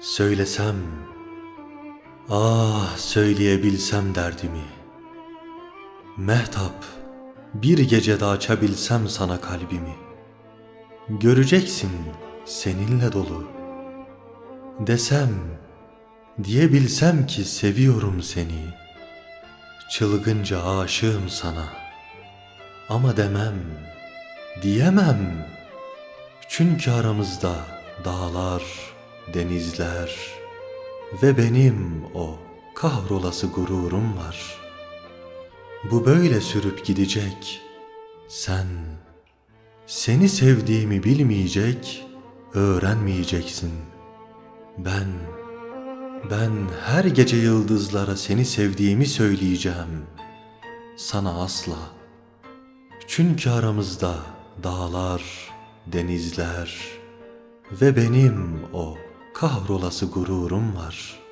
Söylesem, ah söyleyebilsem derdimi. Mehtap, bir gecede açabilsem sana kalbimi. Göreceksin seninle dolu. Desem, diyebilsem ki seviyorum seni. Çılgınca aşığım sana. Ama demem, diyemem. Çünkü aramızda dağlar, denizler ve benim o kahrolası gururum var. Bu böyle sürüp gidecek. Sen seni sevdiğimi bilmeyecek, öğrenmeyeceksin. Ben ben her gece yıldızlara seni sevdiğimi söyleyeceğim. Sana asla. Çünkü aramızda dağlar, denizler ve benim o kahrolası gururum var.''